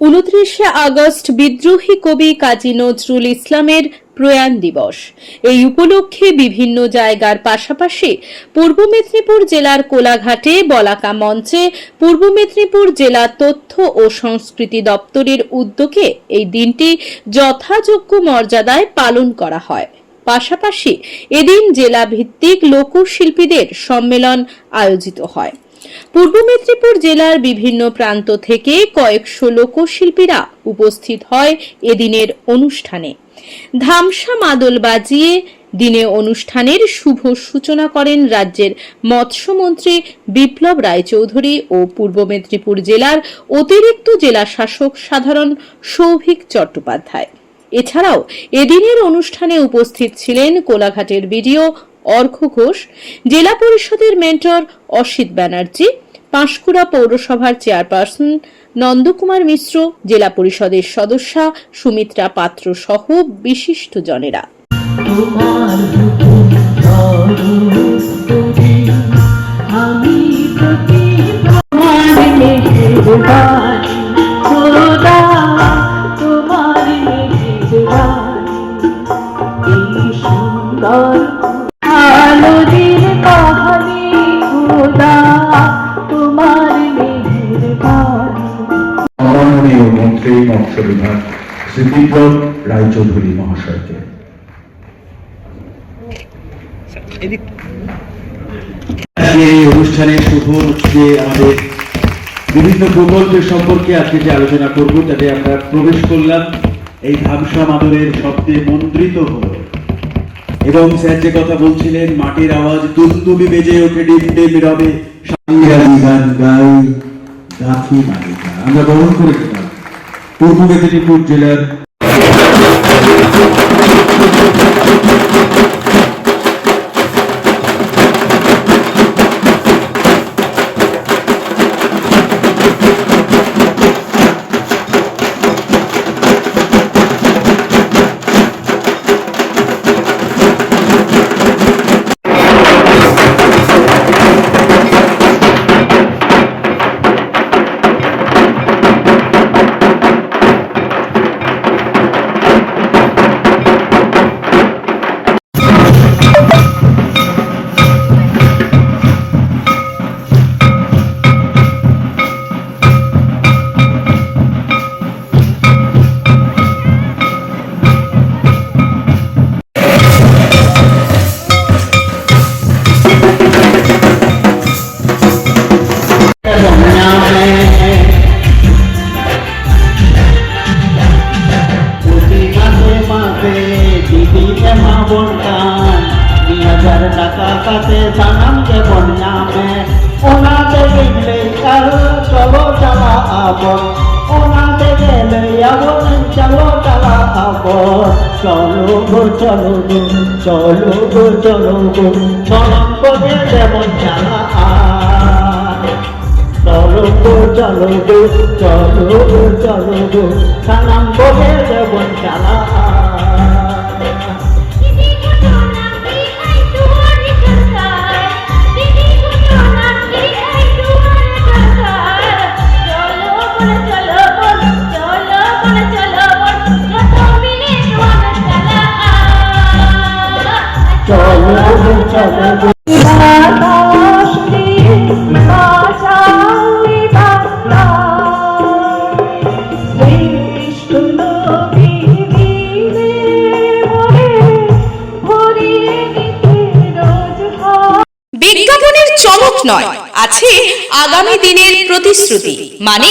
উনত্রিশে আগস্ট বিদ্রোহী কবি কাজী নজরুল ইসলামের প্রয়াণ দিবস। এই উপলক্ষে বিভিন্ন জায়গার পাশাপাশি পূর্ব মেদিনীপুর জেলার কোলাঘাটে বলাকা মঞ্চে পূর্ব মেদিনীপুর জেলা তথ্য ও সংস্কৃতি দপ্তরের উদ্যোগে এই দিনটি যথাযোগ্য মর্যাদায় পালন করা হয়। পাশাপাশি এদিন জেলা ভিত্তিক লোকশিল্পীদের সম্মেলন আয়োজিত হয়। পূর্ব মেদিনীপুর জেলার বিভিন্ন প্রান্ত থেকে কয়েকশো লোকশিল্পীরা উপস্থিত হয় এদিনের অনুষ্ঠানে। ধামসা মাদল বাজিয়ে দিনে অনুষ্ঠানের শুভ সূচনা করেন রাজ্যের মৎস্যমন্ত্রী বিপ্লব রায়চৌধুরী ও পূর্ব মেদিনীপুর জেলার অতিরিক্ত জেলা শাসক সাধারণ সৌভিক চট্টোপাধ্যায়। এছাড়াও এদিনের অনুষ্ঠানে উপস্থিত ছিলেন কোলাঘাটের বিডিও অর্ঘ ঘোষ, জেলা পরিষদের মেন্টর অসিত ব্যানার্জি, পাঁশকুড়া পৌরসভার চেয়ারপারসন নন্দকুমার মিশ্র, জেলা পরিষদের সদস্যা সুমিত্রা পাত্র সহ বিশিষ্ট জনেরা আমি খোদা তোমার মাননীয় মন্ত্রী মৎস্য বিভাগ রায়চৌধুরী মহাশয়কে। এই অনুষ্ঠানে শুভ যে আমাদের বিভিন্ন প্রকল্পের সম্পর্কে আজকে যে আলোচনা করব তাতে আমরা প্রবেশ করলাম। এই ধামসা মাদরের শব্দে মন্ত্রিত হলো এবং স্যার যে কথা বলছিলেন, মাটির আওয়াজ দুমদুমি বেজে ওঠে ডিম ডিম রবে। গান গাই, গাথি মালিকা আমরা বরণ করে গেলাম পূর্ব মেদিনীপুর জেলার এমা বলতাম। দুই হাজার টাকা কাছে জানামকে বন্যামে। ওনাতে গেলে কারও চলো চালা আবর। ওনাতে গেলে আবর, চলো চালা আবর। চলো গো চলো গো চলো গো চলো গো চলম করে যেমন চালা চলো গো চলো গো চলো গো চলো গো, সালাম বলে দেবন চালা বিজ্ঞাপনের চমক নয় আছে আগামী দিনের প্রতিশ্রুতি মানে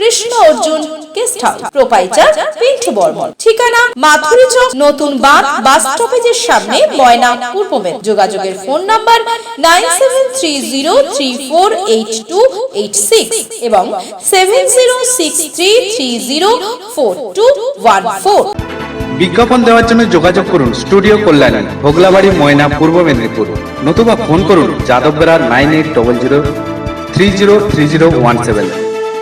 Krishna Arjun guest house proprietor Pintu Barman ঠিকানা মাথুরি চক, নতুন বাঁধ বাস স্টপেজের সামনে ময়না পূর্ব যোগাযোগের phone number nine seven three zero three four eight two eight six এবং seven zero six three three zero four two one four. বিজ্ঞাপন দেওয়ার জন্য যোগাযোগ করুন স্টুডিও কল্যাণী, ভোগলাবাড়ি, ময়না, পূর্ব মেদিনীপুর। নতুবা ফোন করুন Yadav Bera nine eight double zero three zero three zero one seven.